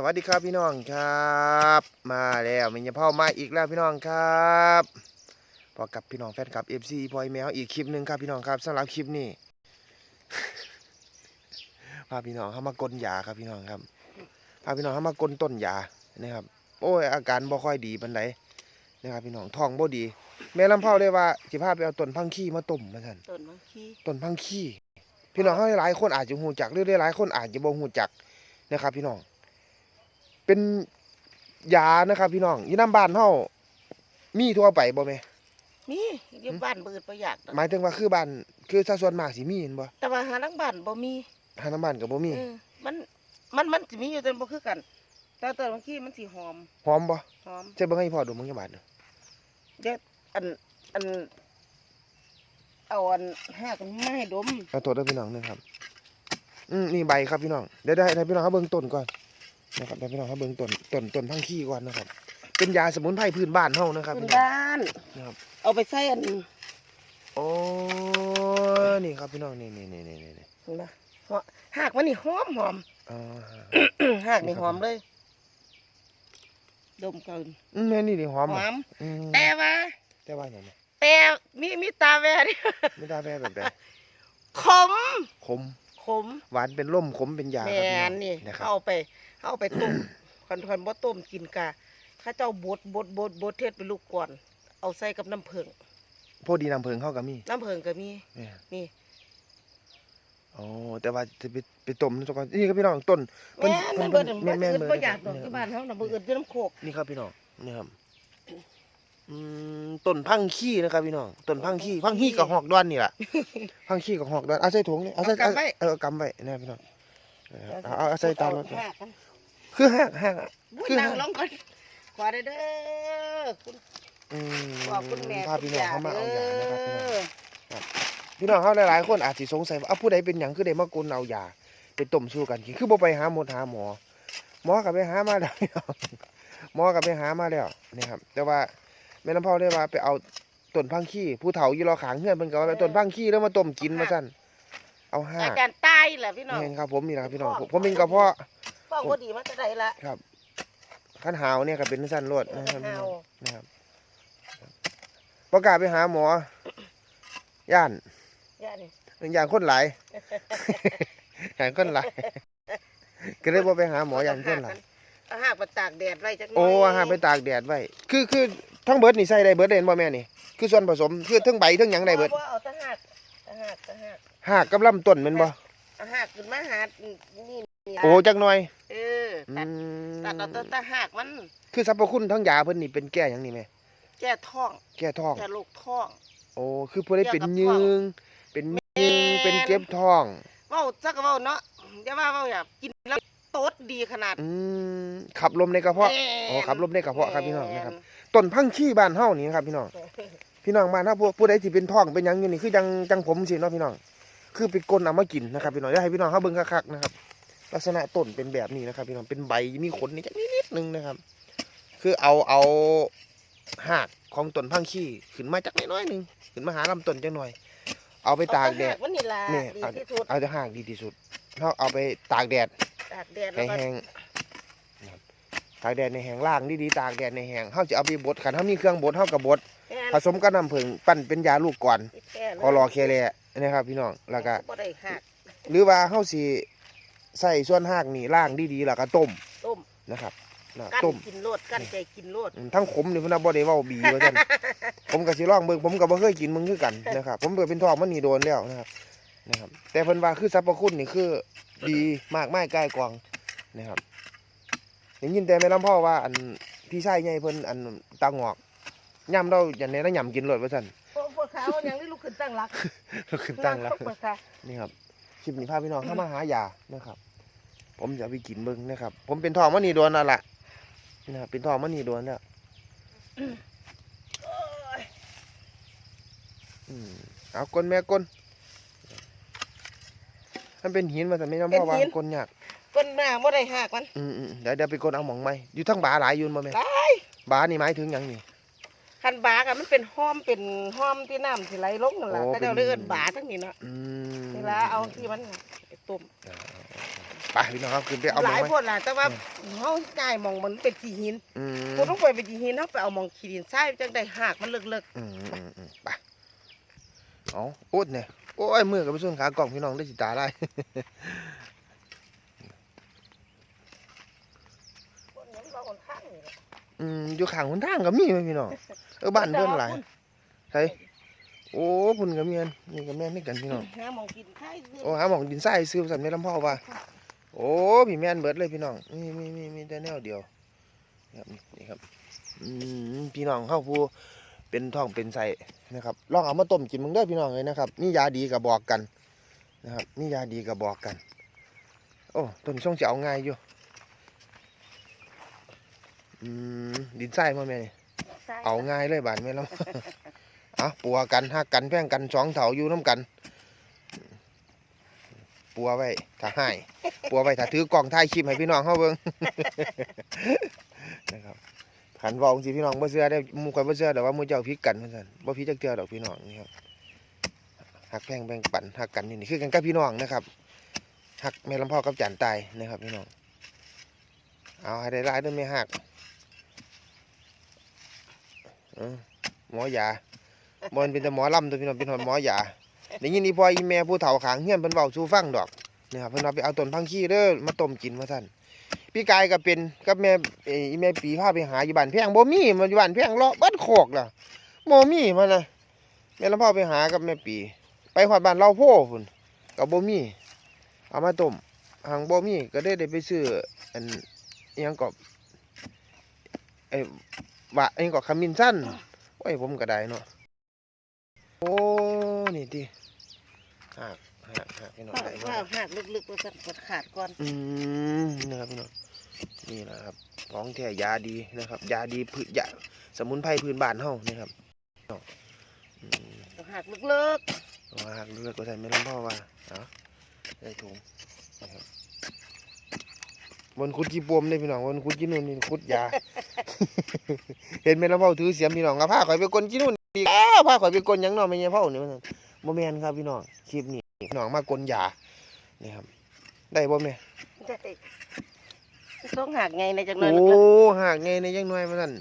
สวัสดีครับพี่น้องครับ มาแล้วมิญญาเผามาอีกแล้วพี่น้องครับพอกับพี่น้องแฟนคลับ FC พอยแมวอีกคลิปหนึ่งครับพี่น้องครับสำหรับคลิปนี้พาพี่น้องเข้ามากลนยาครับพี่น้องครับพาพี่น้องเข้ามากลนต้นยานะครับ โอ้ยอาการบ่ค่อยดีปานใดนะครับพี่น้องท้องบ่ดี แม่ลำเผาเลยว่าสิพาไปเอาต้นพังขี้มาต้มมาสั่นต้นมังคีต้นพังขี้พี่น้องเขาหลายๆคนอาจจะหูจักหรือหลายๆคนอาจจะบ่หูจักนะครับ พี่น้อง เป็นยานะครับพี่น้องอยู่น้ำบ้านเฮามีทั่วไปบ่แม่มีอยู่บ้านเบิดประหยัดดอกหมายถึงว่าคือบ้านคือสัดส่วนมากสิมีเห็นบ่แต่ว่าหาลังบ้านบ่มีทางน้ำบ้านก็บ่มีเออมันมันมันสิมีอยู่แต่บ่คือกัน แต่ต้นมังคีมันสิหอมหอมบ่หอม ใช่เบิ่งให้พ่อดมมึงจังบาดเด้อเด็ดอันอันเอาอันหากมันมาให้ดมเอาตัวเด้อพี่น้องนึงครับ อืมนี่ใบครับพี่น้องเดี๋ยวได้ให้พี่น้องเขาเบิ่งต้นก่อน นะครับให้พี่น้องเขาเบิ่งต้นต้นต้นพังขี้ก่อนนะครับ เป็นยาสมุนไพรพื้นบ้านเฮานะครับขึ้นพี่น้อง บ้านนะครับ เอาไปใส่อันโอ้นี่ครับพี่น้องนี่นี่นี่นี่นี่เห็นบ่หอหากมันนี่หอมหอม อ่า หากนี่หอมเลย ดมเกินอืมแม่นี่ดิหอมหอะอม อืมแต่ว่า แต่ว่าอย่างไรแต่มีมีตาแวดิไม่ได้แม่แบบใดขม ขม ขม หวานเป็นร่มขมเป็นยาแมครับนนี่นะครับเอาไป เอาไปต้มคันคันบ่ต้มกินกะข้าเจ้าบดบดบดบดเทศเป็นลูกก่อน เอาใส่กับน้ำผึ้งพวกดีน้ำเพิงเข้ากับมีน้ำผึ้งก็มีเนี่ยนี่ อ๋อแต่ว่าจะไปไปต้มนี่ก่อนนี่ครับพี่น้องต้นแม่นมันเบิดแม่นแม่นเบิดเบิดบ่อยากดอกเนี่ยที่บ้านเฮาน่ะบ่อื่นที่น้ำโคกนี่ครับพี่น้องนี่ครับอืมต้นพังขี้นะครับพี่น้องต้นพังขี้พังขี้กับหอกด้วนนี่แหละพังขี้กับหอกด้วนเอาใส่ถุงนี่เอาใส่เอาเออกำไว้นะพี่น้องเอาเอาเอาใส่ตามรถเอหากกัน คือห้างห้างอะอุ้ยคือ นั่งลงก่อนขอได้เด้อคุณอืมขอบคุณแม่พาพี่น้องเข้ามาเอายานะครับพี่น้องเด้อพี่น้องเขาหลายๆคนอาจสิสงสัยว่าเอาผู้ใดเป็นหยังคือได้มากลเอายาไปต้มสู้กันกินคือบ่ไปหาหมอหาหมอ หมอก็ไปหามาแล้วพี่น้องหมอก็ไปหามาแล้วนี่ครับ แต่ว่าแม่น้ำพ่อได้ว่าไปเอาต้นพังขี้ผู้เฒ่าอยู่รอขางเฮือนเพิ่นก็ว่าไปต้นพังขี้แล้วมาต้มกินมาซั่นเอาห้าอาจารย์ตายแหละพี่น้อง แม่นครับผมนี่นะครับพี่น้องผมผมเป็นกระเพาะ ฟ้องบ่ดีมาแต่ใดละคันหาวเนี่ยก็เป็นซั่นโลดนะครับพี่เฮาน้องนะครับประกล้าศไปหาหมอย่านย่านี่อย่างคนหลายอย่างคนหลายก็เลยบ่ไปหาหมออย่างคนหลายเอาหากไปตากแดดไว้จักหน่อยโอ้อาหารไปตากแดดไว้คือคือทั้งเบิดนี่ใส่ได้เบิดเด่นบ่แม่นี่คือส่วนผสมคือทั้งใบทั้งหยังได้เบิดบ่เอาแตะหากตะหากตะหากหากกับลำต้นแม่นบ่เอาหากขึ้นมาหานี่นี่ โอ้จักหน่อยเอออืตัดมตัดเอาแตะตะหากมัน คือสรรพคุณทั้งยาเพิ่นนี่เป็นแก้หยังนี่แม่แก้ท้องแก้ท้องแก้โรคท้อง โอ้คือผู้ใดเป็นเกี่ยวกับยืงเป็นยืงเป็นเจ็บท้องเว้าจักก็เว้าเนาะอย่าว่าเว้าอย่ากินแล้วโตดดีขนาด อืมขับลมในกระเพาะแม่นอ๋อขับลมในกระเพาะครับพี่น้องนะครับแม่ต้นพังขี้บ้านเฮานี่นะครับพี่น้องพี่น้องบ้านถ้าพวกผู้ใดที่เป็นท้องเป็นหยังอยู่นี่คือจังจังผมสิเนาะพี่น้องคือไปกลนเอามากินนะครับพี่น้องอยากให้พี่น้องเขาเบิ่งคักๆนะครับ ลักษณะต้นเป็นแบบนี้นะครับพี่น้องเป็นใบมีขนนี่จักนิดๆนึงนะครับ คือเอาเอาหากของต้นพังขี้ขึ้นมาจักน้อยๆหนึงขึ้นมาหาลำต้นจักหน่อย เอาไปตากแดดเอหมันนี่ล่ะนี่ดีเอาที่สุดเอาจะหากดีที่สุดเขาเอาไปตากแดดตากแดดให้แล้วก็แห้งนะครับตากแดดในแห้งล่างดีๆตากแดดในแห้งเขาจะเอาไปบดขันเขามีเครื่องบดเขากับบดแม่นผสมกับน้ำผึ้งปั้นเป็นยาลูกก่อนแก้เลยคอรอเคเลนะครับ พี่น้องแล้วก็บ่ได้หักหรือว่าเขาสิ ใส่ส่วนหากนี่ล่างดีๆแล้วก็ต้มต้มนะครับนะกั้นต้มกินโลดกั้นใจกินโลดอืมทั้งขมนี่เพิ่นน่ะบ่ได้เว้าบีว่าซั่น ผมก็สิลองเบิ่งผมก็บ่เคยกินมึงคือกันนะครับ ผมเปิดเป็นทองมันนี่โดนแล้วนะครับนะครับ แต่เพิ่นว่าคือสรรพคุณนี่คือดีมากมายกายกองนะครับได้ยินแต่แม่ลำพ่อว่า อันพี่ชายใหญ่เพิ่นอันตางอกย่ำเราอย่างนี้แล้วย่ำกินเลยว่าซั่น พวกพวกเขายังได้ลุกขึ้นตั้งหลักขึ้นตั้งแล้ว พวกเขานี่ครับ คลิปนี้พาพี่น้องเข้ามาหายานะครับ ผมจะเอาไปกินเบิ่งนะครับ ผมเป็นทองมันนี่โดนแล้วล่ะนะครับเป็นทองมันนี่โดนแล้วอืมเอาก้นแม่ก้นมันเป็นหินมาแต่ไม่น้ำพ่อวางก้นยากก้นหน้าบ่ได้หักมันอืมอืมเดี๋ยวเดี๋ยวไปก้นเอาหมองไหมอยู่ทั้งบาหลายอยืนมาไหมได้บานี่หมายถึงหยังนี่ คันบากอะมันเป็นห้อมเป็นห้อมที่น้ำที่ไหลลงนั่นล่ะโอ้ก็เจ้าเป็น เลือนบาทั้งนี้เนาะอืมเวลาเอาที่มันไปต้มไปพี่น้องครับขึ้นไปเอาหหมอลายไหมคนล่ะแต่ว่าเฮาง่ายหมองมันเป็นขี้หินอืมกูต้องไปเป็นขี้หินเฮาไปเอาหมองขี้ดินทรายจังได้หากมันเลิกอืมอืมอืมไปเอาโอ๊ดเนี่ยโอ้ยมือกับไปส่วนขากล่องพี่น้องได้สิตาได้ ๆคนนั้นเราคนข้างนี่แหละ อืมอยู่ข้างหนทางก็มีไหมพี่น้องเออบ้านเพิ่นหลายใช่โอ้พุ่นก็มีอันนี่ก็แม่นนี่กันพี่น้องหาหมองกินไข่ซื้อโอ้หาหมองดินทรายซื้อสันไม่ลำพ่อว่าโอ้พี่แม่นเบิดเลยพี่น้องมีมีมีมีแต่แนวเดียวครับนี่ครับอืมพี่น้องเข้าผู้เป็นท้องเป็นไส้นะครับลองเอามาต้มกินมึงได้อพี่น้องเลยนะครับมียาดีกับบอกกันนะครับมียาดีกับบอกกัน โอ้ต้นช่องจะเอาง่ายอยู่ อืมดินทรายมาแม่นี่ทรยเอาง่ายเลยบานแม่แล้ว เอาปัวกันหักกันแพ่งกันสองเถาอยู่น้ำกัน ปัวไว้ถ้าให้ ปัวไว้ถ้าถือกล่องถ่ายคลิปให้พี่น้องเขาเบิ่ง นะครับขันเวองสิพี่น้องบ่เชื่อได้หมู่ข่อยบ่เชื่อแต่ว่าหมู่เจ้าพิกกันเหมือนกันบ่พิจักเทื่อดอกพี่น้องนี่ครับหักแพงแบ่งปันหักกันนี่นี่คือกันกับพี่น้องนะครับหักแม่ลำพ่อกับจานตายนะครับพี่น้อง เอาให้ได้รายด้วยไม่หักเออ หมอยาบ่มันเป็นแต่หมอลำตัวพี่น้องเป็นหมอยาได้ยินอีพ่ออีแม่ผู้เฒ่าขางเฮี้ยนเพิ่นเว้าสู่ฟังดอกนะครับเพิ่นว่าไปเอาต้นพังขี้เด้อมาต้มกินว่าซั่นพี่กายก็เป็นกับแม่อีแม่ปีพาไปหาอยู่บ้านแพงบ่มีมันอยู่บ้านแพงเลาะเบิดโคกล่ะบ่มีมันนะแม่ลำพ่อไปหากับแม่ปี ไปฮอดบ้านเราโพพุ่นก็บ่มีเอามาต้มหางบ่มีก็ได้ได้ไปซื้ออันยังก็เอ้ ยว่าอิหยังก็ขมิ้นสั้นโอ้ยผมก็ได้เนาะโอ้นี่ติหากหากหากพี่น้องว่าได้ว่ามาหากลึกๆว่าสั่นกดขาดก่อนอืมนะครับพี่น้องนี่นะครับของแท้ยาดีนะครับยาดีพืชยาสมุนไพรพื้นบ้านเฮานี่ครับอืมหากลึกว่าหักเลือดก็ใส่ไม่ลำพ่อว่าเอาได้ถุงนะครับ บนคุดจีปวมเลยพี่น้องบนคุดจีนุ่นนี่คุดยา เห็นไหมลำพ่อถือเสียมพี่น้องก็พาข่อยไปกลนจีนุ่นอีกอ้าวพาข่อยไปกลนหยังเนอไม่ใช่พ่อนี่มันโมเมนครับพี่น้องคลิปนี้พี่น้องมากลยานี่ครับ ได้บ่แม่ๆได้ต้องหากไงในจังเลโอ้ยหากไงในยังน้อยมันนั่น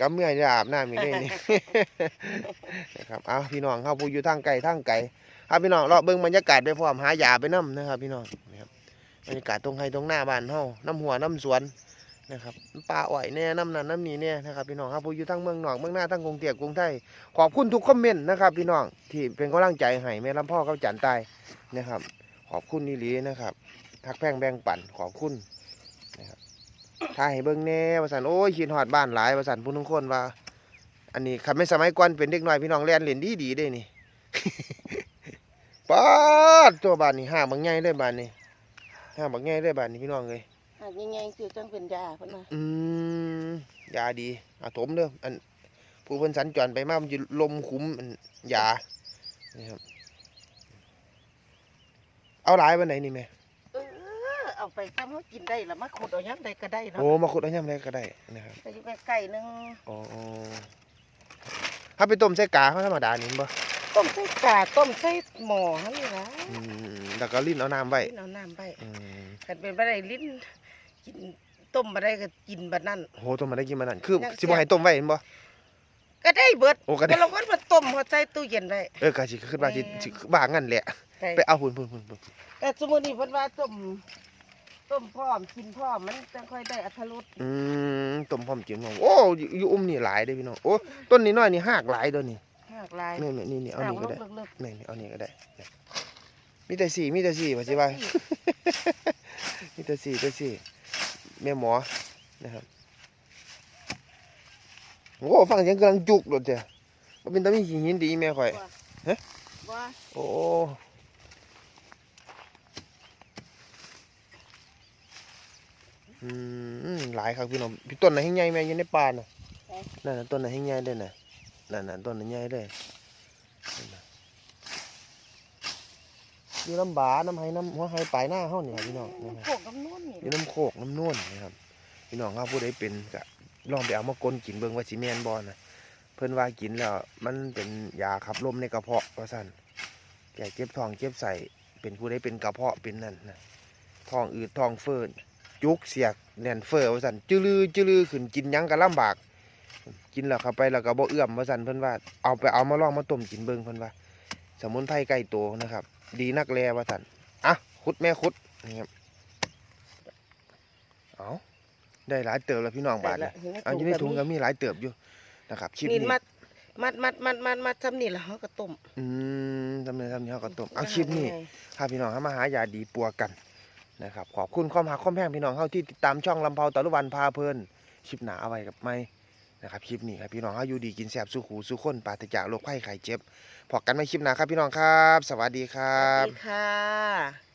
กำเมื่อยจะอาบน้ำอีกเลยนี่นะครับเอาพี่น้องเข้าผู้อยู่ทางไกลทางไกลครับพี่น้องเราเบิ่งบรรยากาศไปพร้อมหายาไปน้ำนะครับ พี่น้องนะครั บรรยากาศตรงไห้ตรงหน้าบ้านเฮาน้ำหัวน้ำสวนนะครับป่าอ้อยแน่น้ำนันน้ำนี่แน่นะครับพี่น้องครับผู้อยู่ทั้งเมืองนอกเมืองหน้าทั้งกรุงเทพกรุงไทยขอบคุณทุกคอมเมนต์นะครับพี่น้องที่เป็นกำลังใจให้แม่ลำพ่อเขาจันตายนะครับ ขอบคุณนี่ลีนะครับทักแพงแบ่งปั่นขอบคุณถ้าให้เบิ่งแน่ว่าซั่นโอ้ยคิดฮอดบ้านหลายว่าซั่นผู้ทุกคนว่า อันนี้คันไม่สมัยก่อนเป็นเด็กน้อยพี่น้องเล่นเล่นดีดีๆเด้นี่ป๊าดตัวบ้านนี่ห้าบักใหญ่เลยบ้านนี่ ห้าบักใหญ่เลยบ้านนี่พี่น้องเอ้ยหากยังไงคือจังเป็นยาเพิ่นว่าอืมยาดีอาถมเด้ออันผู้เพิ่นสัญจรไปมามันจะลมคุ้มอันยานี่ครับเอาหลายวันไหนนี่แม่เออเอาไปทำเฮากินได้ละมาขุดเอายังได้ก็ได้เนาะโอ้มาขุดเอาย่ำได้ก็ได้นะครับแต่อยู่ใกล้ๆนึงอ๋อถ้าไปต้มใส่กาเขาธรรมดานี่บ่ต้มใส่กาต้มใส่หม้อหั่นนี่ล่ะอืม แล้วก็ลิ้นเอาน้ำไว้ลิ้นเอาน้ำไปอืมคันเป็นบ่ได้ลิ้นกินต้มบ่ได้ก็กินบัดนั้น โหต้มมาได้กินมานั่นคือยังสิบ่ให้ต้มไว้เห็นบ่ ก็ได้เบิดโอ้ก็ได้ แต่ละคนมาต้มเฮาใส่ตู้เย็นไว้ เออกะสิคิดว่าสิแม่ สิบ้างั้นแหละใส่ไปเอาพุ่นพุ่นพุ่นพุ่นแต่สมมุตินี่เพิ่นว่าต้มต้มพร้อมกินพร้อมมันจังค่อยได้อรรถรสอืมต้มพร้อมกินพร้อมโอ้อยู่อยู่อุ้มนี่หลายเด้อพี่น้องโอ้ต้นนี้น้อยนี่หากหลายเด้อนี่หากหลายนี่นี่นี่เอาหากนี่ก็ได้เลิกนี่นี่เอานี่ก็ได้นี่ มีแต่สี่มีแต่สี่ว่าสิว่ามีแต่สี่แต่สี่แม่หมอนะครับโอ้ฟังเสียงกำลังจุกโดดจ้ะบ่เป็นตามีหินหินดีแม่ข่อยฮะว่าโอ้อืมหลายครับพี่น้องพี่ต้นไหนให้ใหญ่แม่อยังในป่าน่ะนั่นน่ะต้นไหนให้ใหญ่เลยน่ะนั่นน่ะต้นไหนใหญ่เลยนั่นน่ะ อยู่น้ำบาน้ำไห้น้ำหัวไห้ปลายหน้าเฮานี่ครับพี่น้องนะน้ำครับโขกน้ำนุ่นนี่อยู่น้ำโคกน้ำนวลนะครับพี่น้องครับผู้ใดเป็นก็ลองไปเอามากลนกินเบิ่งว่าสิแม่นบ่นะเพิ่นว่ากินแล้วมันเป็นยาขับลมในกระเพาะว่าซั่นแก่เจ็บท้องเจ็บไส้เป็นผู้ใดเป็นกระเพาะเป็นนั่นนะท้องอืดท้องเฟินจุกเสียกแน่นเฟ้อว่าซั่นจื้อลือจื้อลือขึ้นกินหยังก็ลำบาก กินแล้วเข้าไปแล้วก็บ่เอื้อมว่าซั่นเพิ่นว่าเอาไปเอามาลองมาต้มกินเบิ่งเพิ่นว่า สมุนไพรใกล้ตัวนะครับ ดีนักแลว่าซั่นอะขุดแม่ขุดนี่ครับเอาได้หลายเติบแล้วพี่น้องบาดได้นี่ละเอาอยู่ในถุงก็มีหลายเติบอยู่นะครับคลิปนี่นี้มัดมัดมัดมัดมัดมัดทำนี่แล้วเขาก็ต้มอืมทำเนียทำเนียก็ต้มเอาคลิปนี้พาพี่น้องเข้ามาหายาดีปัวกันนะครับขอบคุณความหักความแพงพี่น้องเข้าที่ติดตามช่องลำเพาตะลุวันพาเพลินคลิปหนาเอาไว้กับไม่ นะครับคลิปนี้ครับพี่น้องเข้าอยู่ดีกินแสบสู้หูสู้คนปราศจากโรคไข้ไข้เจ็บพอกันไม่คลิปหนาครับพี่น้องครับ สวัสดีครัวัสบ ดีค่ะ